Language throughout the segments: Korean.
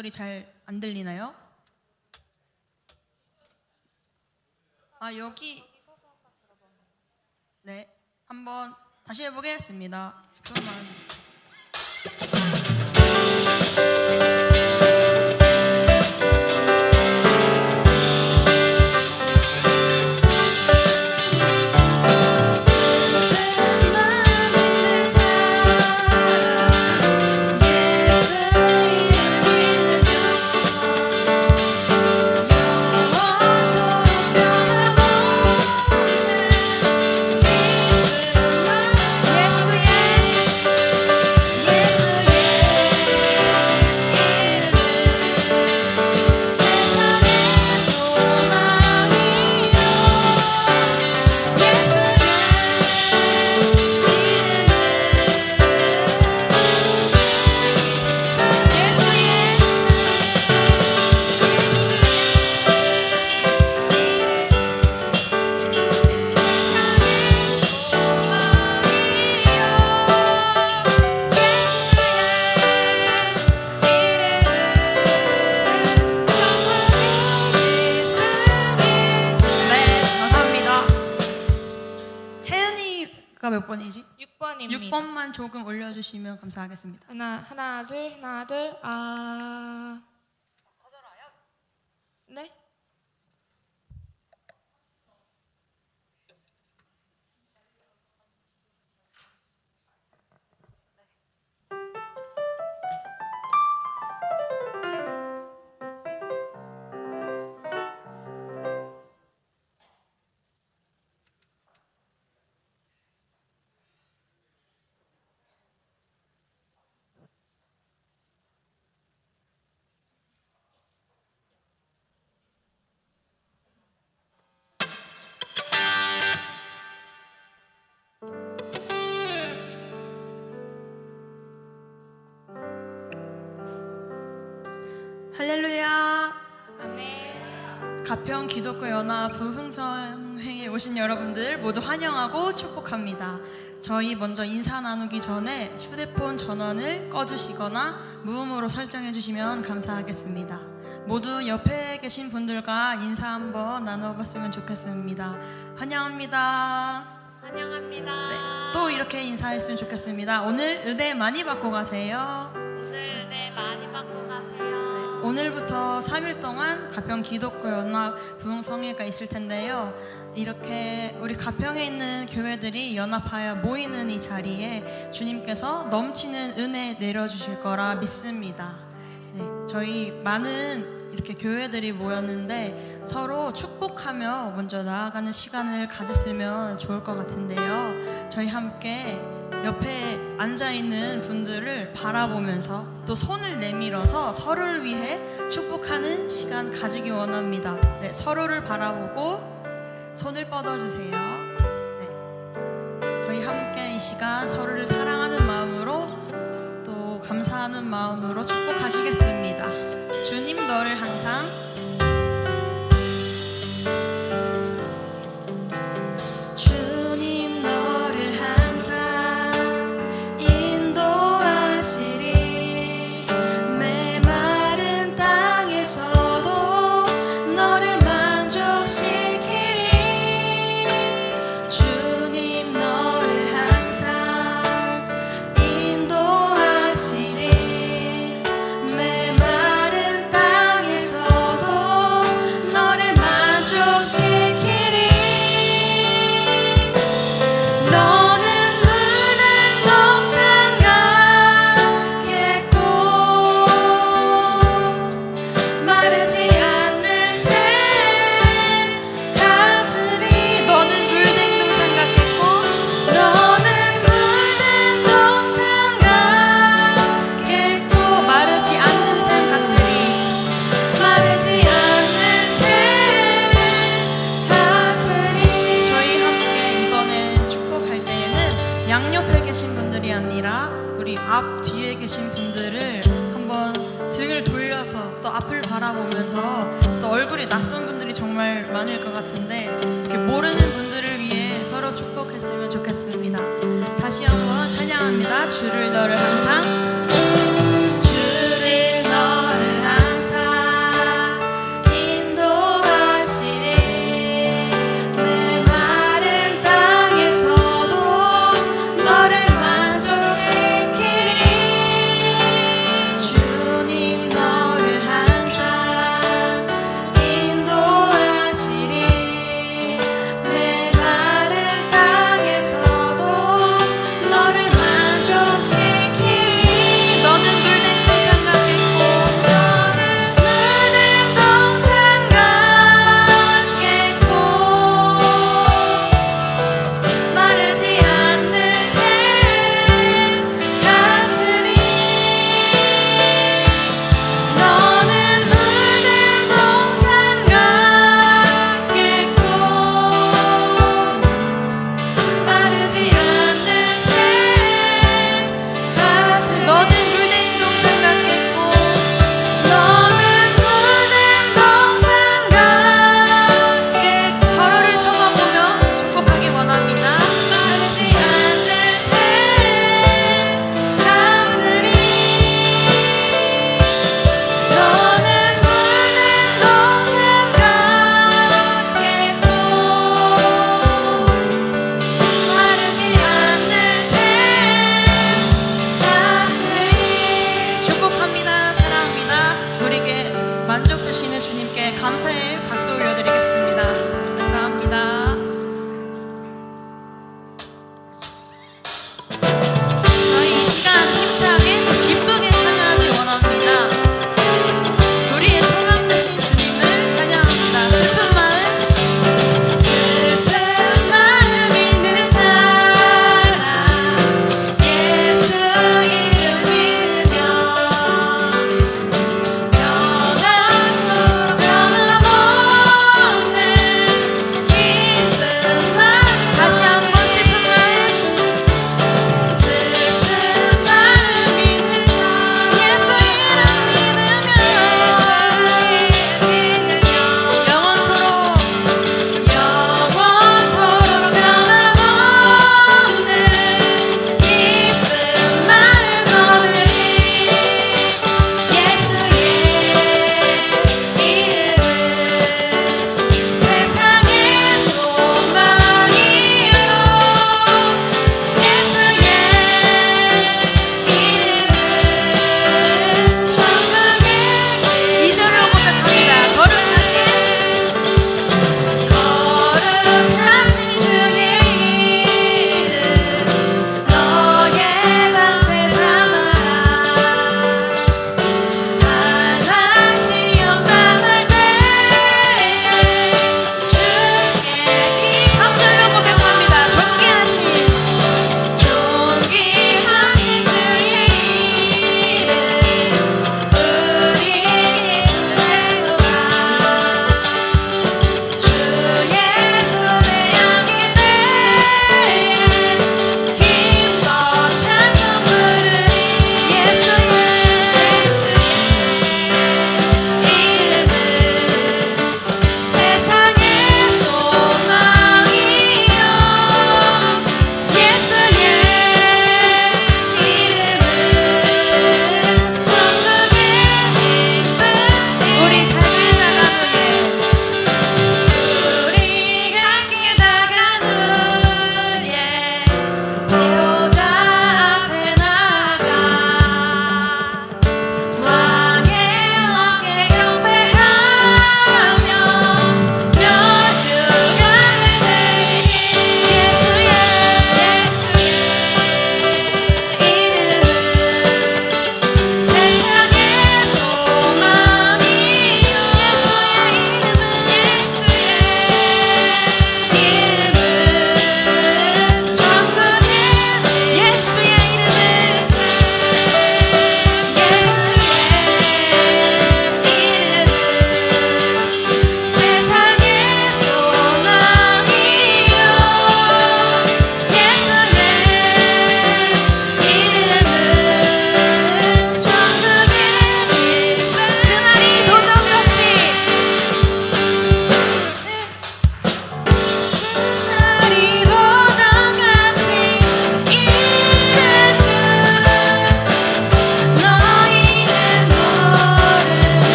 목소리 잘 안 들리나요? 아 여기 네 한번 다시 해보겠습니다. 시끄러 몇 번이지? 6번입니다. 6번만 조금 올려주시면 감사하겠습니다. 하나 하나 둘 하나 둘 아. 할렐루야. 아멘. 가평 기독교 연합 부흥성회에 오신 여러분들 모두 환영하고 축복합니다. 저희 먼저 인사 나누기 전에 휴대폰 전원을 꺼주시거나 무음으로 설정해 주시면 감사하겠습니다. 모두 옆에 계신 분들과 인사 한번 나눠봤으면 좋겠습니다. 환영합니다. 안녕합니다. 네, 또 이렇게 인사했으면 좋겠습니다. 오늘 은혜 많이 받고 가세요. 오늘부터 3일 동안 가평 기독교 연합 부흥성회가 있을 텐데요. 이렇게 우리 가평에 있는 교회들이 연합하여 모이는 이 자리에 주님께서 넘치는 은혜 내려주실 거라 믿습니다. 네, 저희 많은 이렇게 교회들이 모였는데 서로 축복하며 먼저 나아가는 시간을 가졌으면 좋을 것 같은데요. 저희 함께 옆에 앉아 있는 분들을 바라보면서 또 손을 내밀어서 서로를 위해 축복하는 시간 가지기 원합니다. 네, 서로를 바라보고 손을 뻗어주세요. 네. 저희 함께 이 시간 서로를 사랑하는 마음으로 또 감사하는 마음으로 축복하시겠습니다. 주님 너를 항상 계신 분들을 한번 등을 돌려서 또 앞을 바라보면서 또 얼굴이 낯선 분들이 정말 많을 것 같은데 모르는 분들을 위해 서로 축복했으면 좋겠습니다. 다시 한번 찬양합니다. 주를 너를 항상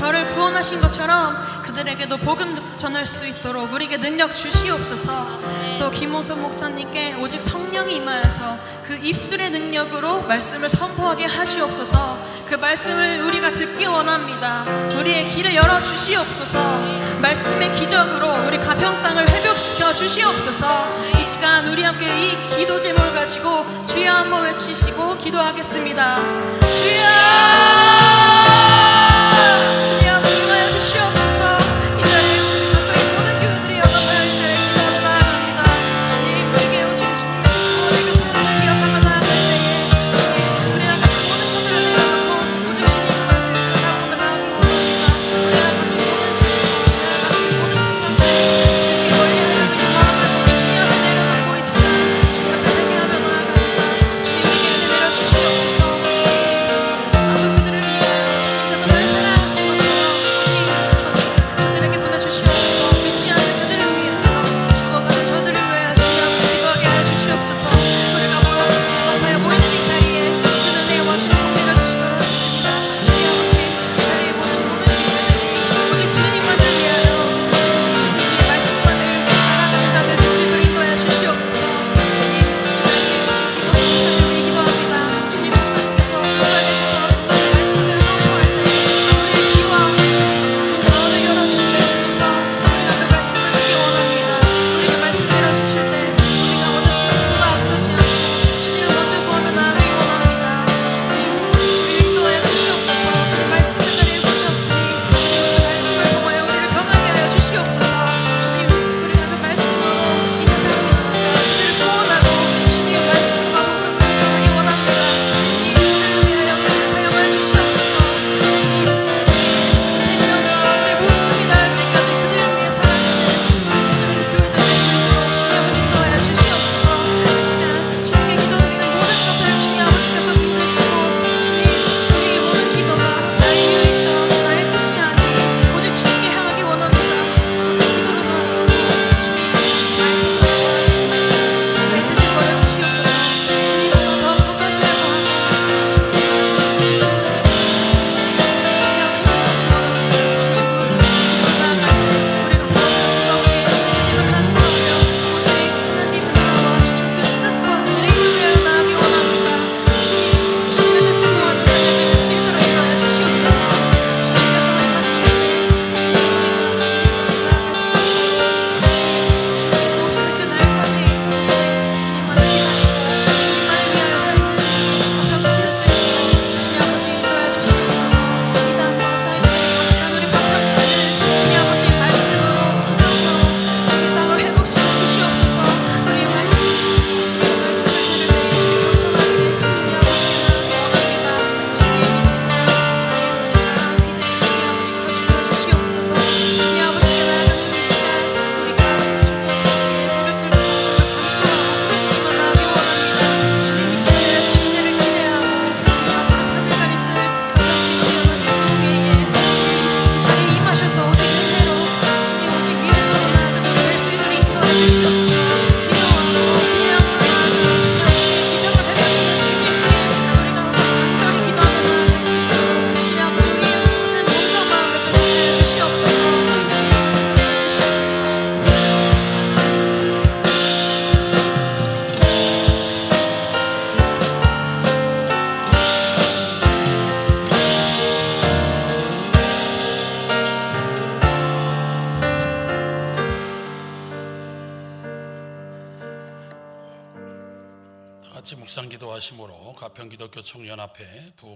저를 구원하신 것처럼 그들에게도 복음 전할 수 있도록 우리에게 능력 주시옵소서. 또 김호선 목사님께 오직 성령이 임하여서 그 입술의 능력으로 말씀을 선포하게 하시옵소서. 그 말씀을 우리가 듣기 원합니다. 우리의 길을 열어주시옵소서. 말씀의 기적으로 우리 가평 땅을 회복시켜 주시옵소서. 이 시간 우리 함께 이 기도 제목을 가지고 주여 한번 외치시고 기도하겠습니다. 주여!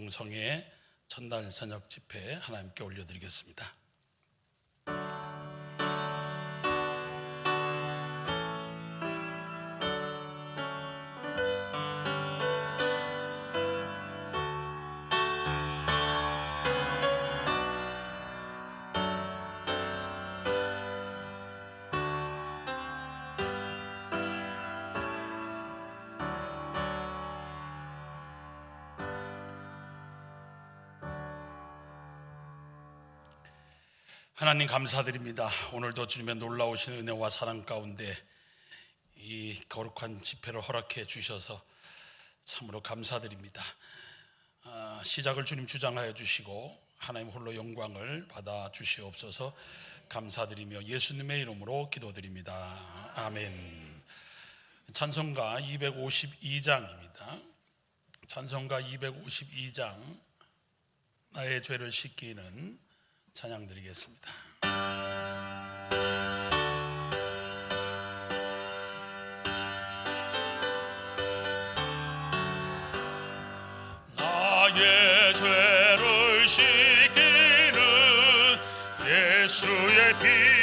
동성애 전달 저녁 집회 하나님께 올려드리겠습니다. 하나님 감사드립니다. 오늘도 주님의 놀라우신 은혜와 사랑 가운데 이 거룩한 집회를 허락해 주셔서 참으로 감사드립니다. 아, 시작을 주님 주장하여 주시고 하나님 홀로 영광을 받아 주시옵소서 감사드리며 예수님의 이름으로 기도드립니다. 아멘. 찬송가 252장입니다. 찬송가 252장 나의 죄를 씻기는 찬양 드리겠습니다. 나의 죄를 씻기는 예수의 피